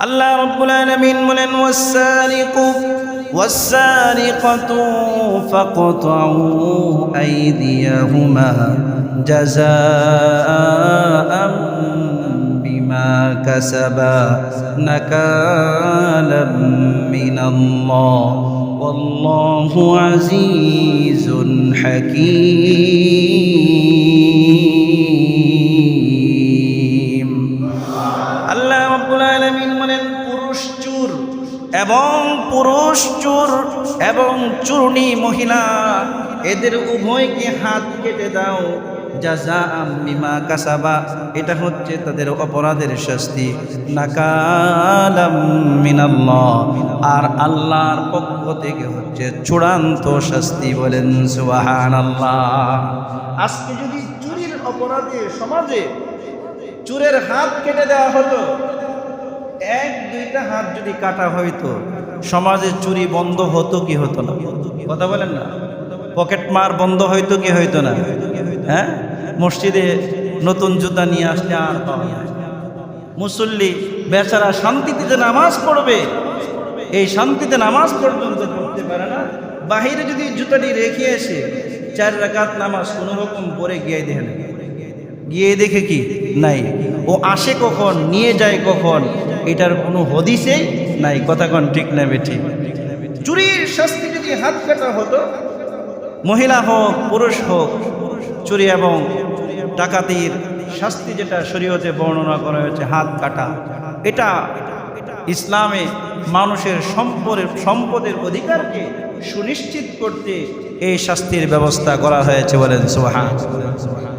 আল্লাহ রব্বুল আলামিন বলেন ওয়াসারিকু والسارقة فاقطعوا أيديهما جزاء بما كسبا نكالا من الله والله عزيز حكيم পুরুষ, চুর এবং চূর্ণী মহিলা, এদের উভয়কে হাত কেটে দাও। বিমা কাসাবা, এটা হচ্ছে তাদের অপরাধের শাস্তি। আর আল্লাহর পক্ষ থেকে হচ্ছে চূড়ান্ত শাস্তি বলেন সুবহানাল্লাহ। আজকে যদি চুরির অপরাধে সমাজে চুরের হাত কেটে দেওয়া হতো, এক দুইটা হাত যদি কাটা হইতো সমাজে চুরি বন্ধ হতো কি হতো না? কথা বলেন না। পকেট মার বন্ধ হইতো কি হইতো না? হ্যাঁ? মসজিদে নতুন জুতা নিয়ে আসলে আর মুসল্লি বেচারা শান্তিতে যে নামাজ পড়বে। এই শান্তিতে নামাজ পর্যন্ত পড়তে পারে না। বাহিরে যদি জুতাটি রেখে এসে চার রাকাত নামাজ কোনো রকম পরে গিয়ে দেখে গিয়ে দেখে কি? নাই। ও আসে কখন? নিয়ে যায় কখন? এটার কোনো হদিসেই নাই কথা কন ঠিক না বেঠি। চুরির শাস্তি যদি হাত কাটা হতো মহিলা হোক পুরুষ হোক চুরি এবং ডাকাতির শাস্তি যেটা শরীয়তে বর্ণনা করা হয়েছে হাত কাটা এটা ইসলামে মানুষের সম্পদের সম্পদের অধিকারকে সুনিশ্চিত করতে এই শাস্তির ব্যবস্থা করা হয়েছে বলেন সোহা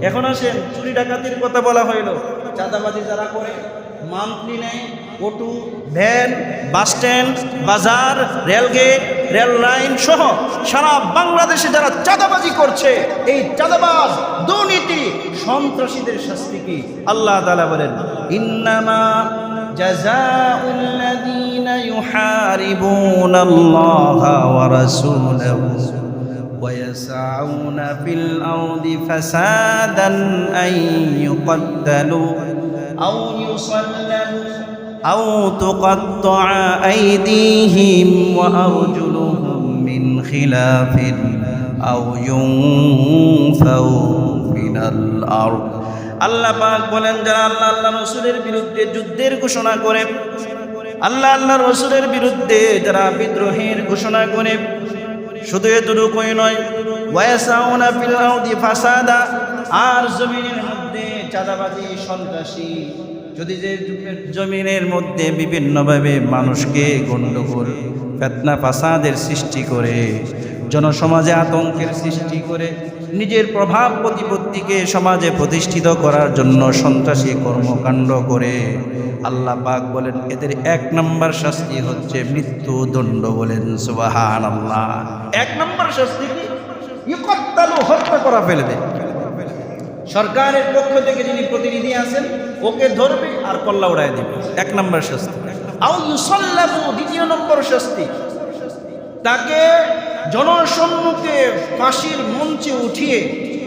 এখন আসেন চুরি ডাকাতির কথা বলা হইল চাঁদাবাজি যারা করে মান্থলি নেয় অটো ভ্যান বাস স্ট্যান্ড বাজার রেলগেট রেল লাইন সহ সারা বাংলাদেশে যারা চাঁদাবাজি করছে এই চাঁদাবাজ দুর্নীতি সন্ত্রাসীদের শাস্তি কি আল্লাহ তাআলা বলেন ইন্নামা جزاء الذين يحاربون الله ورسوله ويسعون في الأرض فسادا أن يقتلوا أو يصلبوا أو تقطع أيديهم وأرجلهم من خلاف أو ينفوا من الأرض আল্লাহ পাক বলেন যারা আল্লাহ আল্লাহ রসুলের বিরুদ্ধে যুদ্ধের ঘোষণা করে আল্লাহ আল্লাহ রসুলের বিরুদ্ধে যারা বিদ্রোহের ঘোষণা করে শুধু এতটুকুই নয় ওয়াসাউনা ফিল আরদি ফাসাদা আর জমিনের মধ্যে চাঁদাবাজি সন্ত্রাসী। যদি যে জমিনের মধ্যে বিভিন্নভাবে মানুষকে গণ্ডগোল ফেতনা ফাসাদের সৃষ্টি করে জনসমাজে আতঙ্কের সৃষ্টি করে নিজের প্রভাব প্রতিপত্তিকে সমাজে প্রতিষ্ঠিত করার জন্য সন্ত্রাসী কর্মকাণ্ড করে আল্লাহ পাক বলেন এদের এক নম্বর শাস্তি হচ্ছে মৃত্যুদণ্ড বলেন সুবাহান আল্লাহ এক নম্বর শাস্তি কি? হত্যা করা ফেলবে সরকারের পক্ষ থেকে যিনি প্রতিনিধি আছেন, ওকে ধরবে আর কল্লা উড়ায় দেবে। এক নম্বর শাস্তি। দ্বিতীয় নম্বর শাস্তি। তাকে জনসম্মুখে ফাঁসির মঞ্চে উঠিয়ে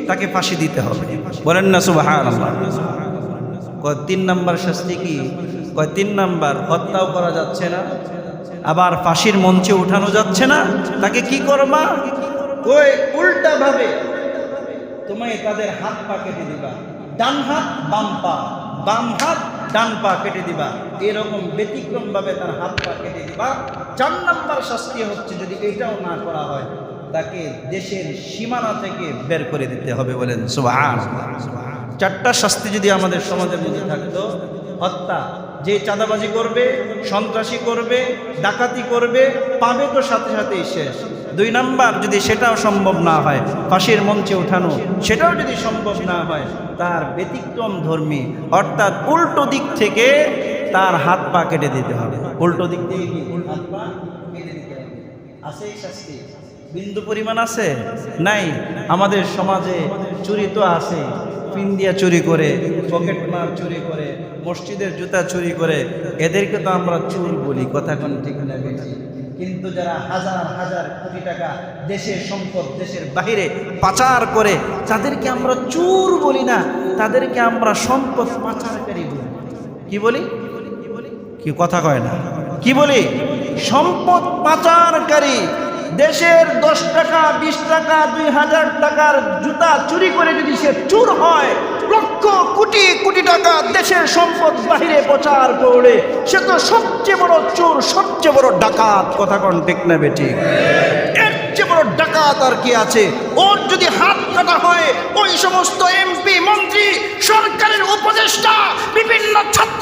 তাকে ফাঁসি দিতে হবে। বলেন না সুবাহান কয়, তিন নম্বর শাস্তি কি? কয়, তিন নম্বর, হত্যাও করা যাচ্ছে না, আবার ফাঁসির মঞ্চে উঠানো যাচ্ছে না, তাকে কি করবা? ওই উল্টা তোমায় তাদের হাত পা কেটে দিবা। ডান হাত, বাম পা। বাম হাত, ডান পা কেটে দিবা। এরকম ব্যতিক্রম ভাবে তার হাত পা কেটে দিবা। চার নাম্বার শাস্তি হচ্ছে যদি এটাও না করা হয়, তাকে দেশের সীমানা থেকে বের করে দিতে হবে বলেন চারটা শাস্তি যদি আমাদের সমাজের মধ্যে থাকতো, হত্যা, যে চাঁদাবাজি করবে, সন্ত্রাসী করবে, ডাকাতি করবে, পাবে তো সাথে সাথেই শেষ। দুই নাম্বার যদি সেটাও সম্ভব না হয়, ফাঁসির মঞ্চে উঠানো সেটাও যদি সম্ভব না হয়, তার ব্যতিক্রম ধর্মী, অর্থাৎ উল্টো দিক থেকে তার হাত পা কেটে দিতে হবে। উল্টো দিক থেকে হাত পা কেটে দিতে হবে। আছে এই শাস্তি? বিন্দু পরিমাণ আছে? নাই। আমাদের সমাজে চুরি তো আছে। পিন দিয়া চুরি করে, পকেট মার চুরি করে, মসজিদের জুতা চুরি করে, এদেরকে তো আমরা চুর বলি। কথা কোন ঠিক না কিন্তু যারা হাজার হাজার কোটি টাকা দেশের সম্পদ, দেশের বাহিরে পাচার করে, তাদেরকে আমরা চুর বলি না, তাদেরকে আমরা সম্পদ পাচারকারী বলি। কি বলি? কি কথা কয় না? কি বলি? সম্পদ পাচারকারী, দেশের দশ টাকা, বিশ টাকা, দুই হাজার টাকার জুতা চুরি করে যদি সে চুর হয় লক্ষ কোটি কোটি টাকা দেশের সম্পদ বাহিরে প্রচার করে। সে তো সবচেয়ে বড় চোর, সবচেয়ে বড় ডাকাত, কথা কন ঠিক না বেটি বড় ডাকাত আর কি আছে? ওর যদি হাত হয়, ওই সমস্ত এমপি, মন্ত্রী, সরকারের বিভিন্ন ছাত্র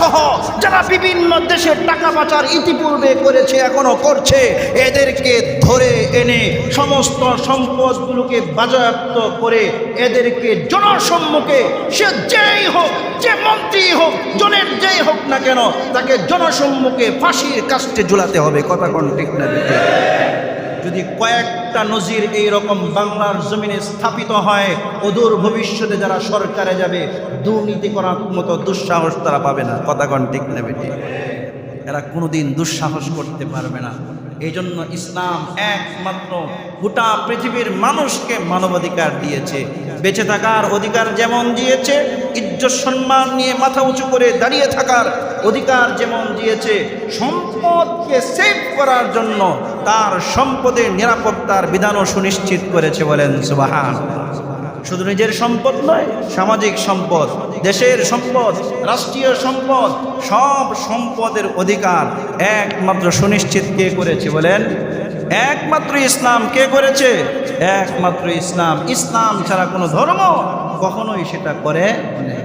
সহ যারা বিভিন্ন দেশের টাকা পাচার ইতিপূর্বে করেছে, এখনও করছে, এদেরকে ধরে এনে সমস্ত সম্পদগুলোকে বাজেয়াপ্ত করে এদেরকে জনসম্মুখে সে যেই হোক, যে মন্ত্রী হোক, জনের যেই হোক না কেন, তাকে জনসম্মুখে ফাঁসির কাস্টে ঝুলাতে হবে কথা কোন ঠিক না? যদি কয়েকটা নজির এই রকম বাংলার জমিনে স্থাপিত হয়, অদূর ভবিষ্যতে যারা সরকারে যাবে, দুর্নীতি করার মতো দুঃসাহস তারা পাবে না। কথা কন ঠিক না বেটি এরা কোনোদিন দুঃসাহস করতে পারবে না। এই জন্য ইসলাম একমাত্র গোটা পৃথিবীর মানুষকে মানবাধিকার দিয়েছে। বেঁচে থাকার অধিকার যেমন দিয়েছে, ইজ্জত সম্মান নিয়ে মাথা উঁচু করে দাঁড়িয়ে থাকার অধিকার যেমন দিয়েছে, সম্পদকে সেভ করার জন্য তার সম্পদের নিরাপত্তার বিধানও সুনিশ্চিত করেছে বলেন সুবাহান। শুধু নিজের সম্পদ নয়, সামাজিক সম্পদ, দেশের সম্পদ, রাষ্ট্রীয় সম্পদ, সব সম্পদের অধিকার একমাত্র সুনিশ্চিত কে করেছে বলেন? একমাত্র ইসলাম কে করেছে? একমাত্র ইসলাম। ইসলাম ছাড়া কোনো ধর্ম কখনোই সেটা করে